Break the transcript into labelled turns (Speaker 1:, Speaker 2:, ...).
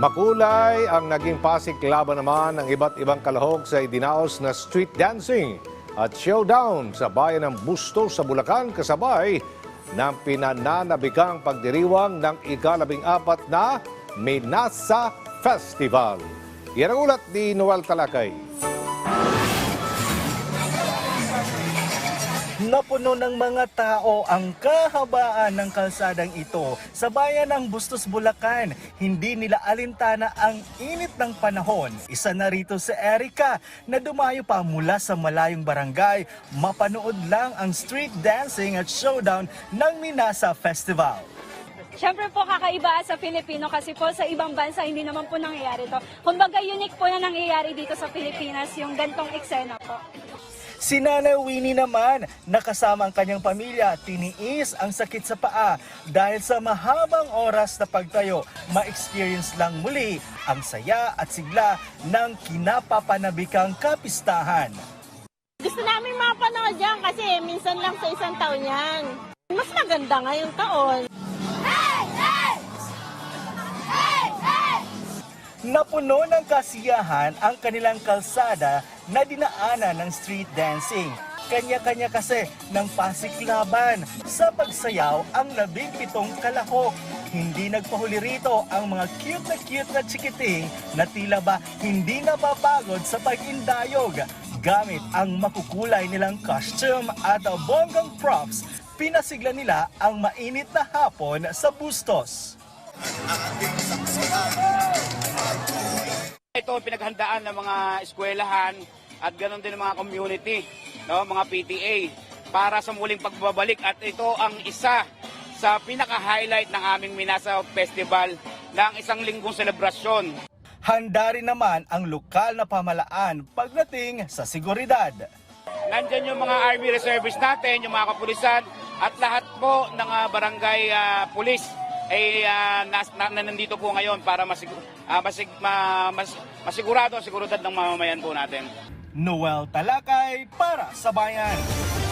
Speaker 1: Makulay ang naging pasiklaban naman ng iba't ibang kalahok sa idinaos na street dancing at showdown sa bayan ng Busto sa Bulacan kasabay ng pinananabikang pagdiriwang ng ikalabing apat na Minasa Festival. Yan ang ulat ni Noel Talakay.
Speaker 2: Napuno ng mga tao ang kahabaan ng kalsadang ito sa bayan ng Bustos, Bulacan. Hindi nila alintana ang init ng panahon. Isa na rito si Erica na dumayo pa mula sa malayong barangay. Mapanood lang ang street dancing at showdown ng Minasa Festival.
Speaker 3: Siyempre po kakaiba sa Pilipino kasi po sa ibang bansa hindi naman po nangyayari to. Kumbaga unique po na nangyayari dito sa Pilipinas yung gantong eksena po.
Speaker 2: Si Nanay Winnie naman, nakasama ang kanyang pamilya, tiniis ang sakit sa paa dahil sa mahabang oras na pagtayo, ma-experience lang muli ang saya at sigla ng kinapapanabikang kapistahan.
Speaker 4: Gusto namin mapanood yan kasi minsan lang sa isang taon yan. Mas maganda ngayong taon.
Speaker 2: Napuno ng kasiyahan ang kanilang kalsada na dinaanan ng street dancing. Kanya-kanya kasi ng pasiklaban sa pagsayaw ang labing pitong kalahok. Hindi nagpahuli rito ang mga cute na cute na chikiting na tila ba hindi napapagod sa pag-indayog. Gamit ang makukulay nilang costume at bonggang props, pinasigla nila ang mainit na hapon sa Bustos.
Speaker 5: Ito ang pinaghandaan ng mga eskwelahan at ganoon din ng mga community, no, mga PTA para sa muling pagbabalik at ito ang isa sa pinaka-highlight ng aming Minasa Festival ng isang linggong selebrasyon.
Speaker 2: Handa rin naman ang lokal na pamalaan pagdating sa seguridad.
Speaker 5: Nandyan yung mga Army Reservists natin, yung mga kapulisan at lahat po ng ah, barangay ah, pulis ay ah, nas, na, na- nandito po ngayon para masig, ah, masig, ma, mas, masigurado ang seguridad ng mamamayan po natin.
Speaker 2: Noel Talakay para sa Bayan.